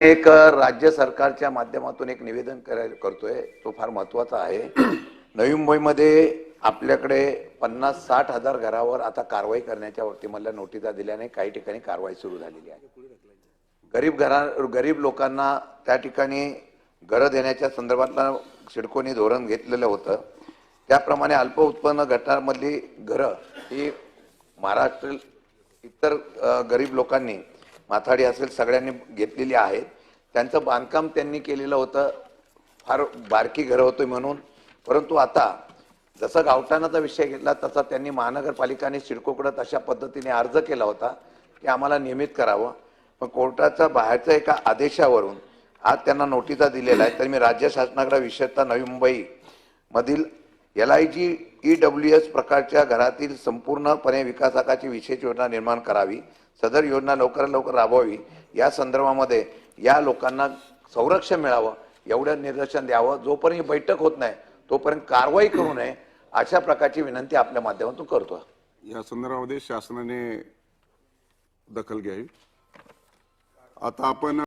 एक राज्य सरकारच्या माध्यमातून एक निवेदन कराय करतोय. तो फार महत्त्वाचा आहे. नवी मुंबईमध्ये आपल्याकडे पन्नास साठ हजार घरावर आता कारवाई करण्याच्या वतीमधल्या नोटिसा दिल्याने काही ठिकाणी कारवाई सुरू झालेली आहे. गरीब घरा गरीब लोकांना त्या ठिकाणी घरं देण्याच्या संदर्भातला सिडकोनी धोरण घेतलेलं होतं. त्याप्रमाणे अल्प उत्पन्न गटामधली घरं ही महाराष्ट्र इतर गरीब लोकांनी माथाडी असेल सगळ्यांनी घेतलेली आहेत त्यांचं बांधकाम त्यांनी केलेलं होतं. फार बारकी घरं होती म्हणून. परंतु आता जसं गावठाणाचा विषय घेतला तसा त्यांनी महानगरपालिकाने शिडकोकडत अशा पद्धतीने अर्ज केला होता की आम्हाला नियमित करावं. पण कोर्टाच्या बाहेरच्या एका आदेशावरून आज त्यांना नोटिसा दिलेला आहे तर मी राज्य शासनाकडे विशेषतः नवी मुंबई मधील L I G E W S प्रकारच्या घरातील संपूर्णपणे विकासाकाची विशेष योजना निर्माण करावी सदर योजना लवकरात लवकर राबवावी या संदर्भामध्ये या लोकांना संरक्षण मिळावं एवढं निदर्शन द्यावं जोपर्यंत ही बैठक होत नाही तोपर्यंत कारवाई करू नये अशा प्रकारची विनंती आपल्या माध्यमातून करतो. या संदर्भामध्ये शासनाने दखल घ्यावी. आता आपण